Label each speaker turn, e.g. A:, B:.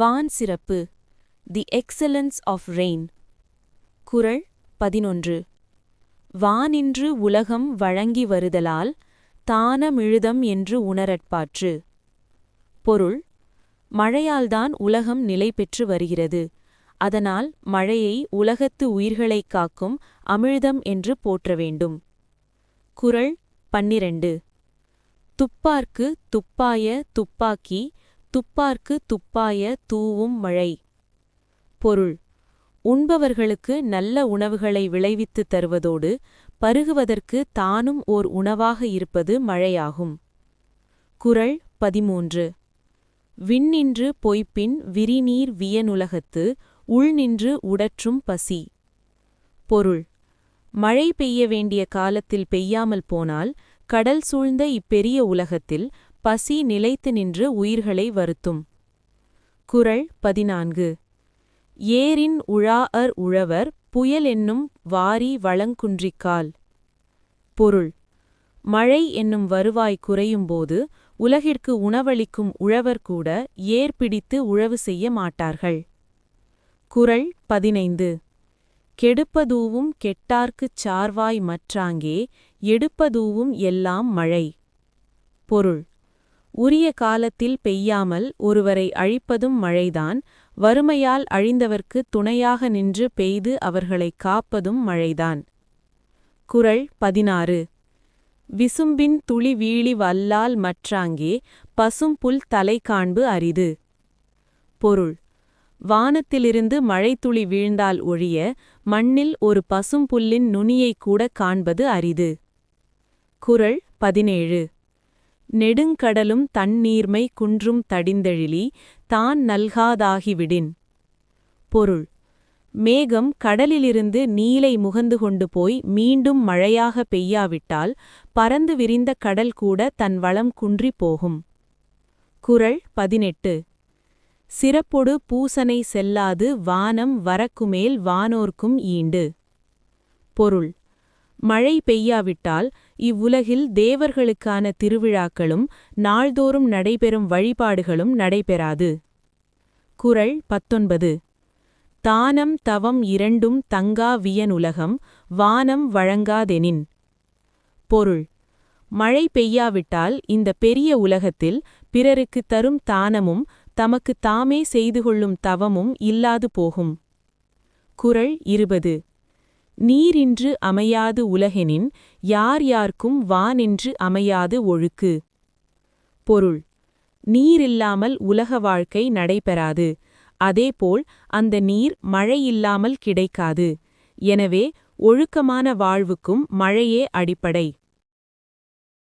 A: வான் சிறப்பு தி excellence of rain குரல் பதினொன்று வானின்று உலகம் வழங்கி வருதலால் தானமிழுதம் என்று உணரற்பாற்று பொருள் மழையால்தான் உலகம் நிலை பெற்று வருகிறது அதனால் மழையை உலகத்து உயிர்களைக் காக்கும் அமிழ்தம் என்று போற்ற வேண்டும் குரல் பன்னிரண்டு துப்பார்க்கு துப்பாய துப்பாக்கி துப்பார்க்கு துப்பாய தூவும் மழை பொருள் உண்பவர்களுக்கு நல்ல உணவுகளை விளைவித்து தருவதோடு பருகுவதற்கு தானும் ஓர் உணவாக இருப்பது மழையாகும் குரல் பதிமூன்று விண்ணின்று பொய்ப்பின் விரிநீர் வியனுலகத்து உள்நின்று உடற்றும் பசி பொருள் மழை பெய்ய வேண்டிய காலத்தில் பெய்யாமல் போனால் கடல் சூழ்ந்த இப்பெரிய உலகத்தில் பசி நிலைத்து நின்று உயிர்களை வருத்தும் குரல் பதினான்கு ஏரின் உழாஅர் உழவர் புயல் என்னும் வாரி வளங்குன்றிக்கால் பொருள் மழை என்னும் வருவாய் குறையும்போது உலகிற்கு உணவளிக்கும் உழவர் கூட ஏற்பிடித்து உழவு செய்ய மாட்டார்கள் குரல் பதினைந்து கெடுப்பதூவும் கெட்டார்க்குச் சார்வாய் மற்றாங்கே எடுப்பதூவும் எல்லாம் மழை பொருள் உரிய காலத்தில் பெய்யாமல் ஒருவரை அழிப்பதும் மழைதான் வறுமையால் அழிந்தவர்க்கு துணையாக நின்று பெய்து அவர்களை காப்பதும் மழைதான் குரல் பதினாறு விசும்பின் துளி வீழி வல்லால் மற்றாங்கே பசும்புல் தலை காண்பு அரிது பொருள் வானத்திலிருந்து மழைத்துளி வீழ்ந்தால் ஒழிய மண்ணில் ஒரு பசும்புல்லின் நுனியைக் கூட காண்பது அரிது குரல் பதினேழு நெடுங்கடலும் தண்ணீர்மை குன்றும் தடிந்தெழிலி தான் நல்காதாகிவிடின் பொருள் மேகம் கடலிலிருந்து நீலை முகந்து கொண்டு போய் மீண்டும் மழையாக பெய்யாவிட்டால் பறந்து விரிந்த கடல் கூட தன் வளம் குன்றி போகும் குரல் பதினெட்டு சிறப்பொடு பூசனை செல்லாது வானம் வரக்குமேல் வானோர்க்கும் ஈண்டு பொருள் மழை பெய்யாவிட்டால் இவ்வுலகில் தேவர்களுக்கான திருவிழாக்களும் நாள்தோறும் நடைபெறும் வழிபாடுகளும் நடைபெறாது குரல் பத்தொன்பது தானம் தவம் இரண்டும் தங்கா வியனுலகம் வானம் வழங்காதெனின் பொருள் மழை பெய்யாவிட்டால் இந்த பெரிய உலகத்தில் பிறருக்கு தரும் தானமும் தமக்கு தாமே செய்து கொள்ளும் தவமும் இல்லாது போகும் குரல் இருபது நீரின்று அமையாது உலகெனின் யார் யார்க்கும் வானின்று அமையாது ஒழுக்கு பொருள் நீரில்லாமல் உலக வாழ்க்கை நடைபெறாது அதேபோல் அந்த நீர் மழையில்லாமல் கிடைக்காது எனவே ஒழுக்கமான வாழ்வுக்கும் மழையே அடிப்படை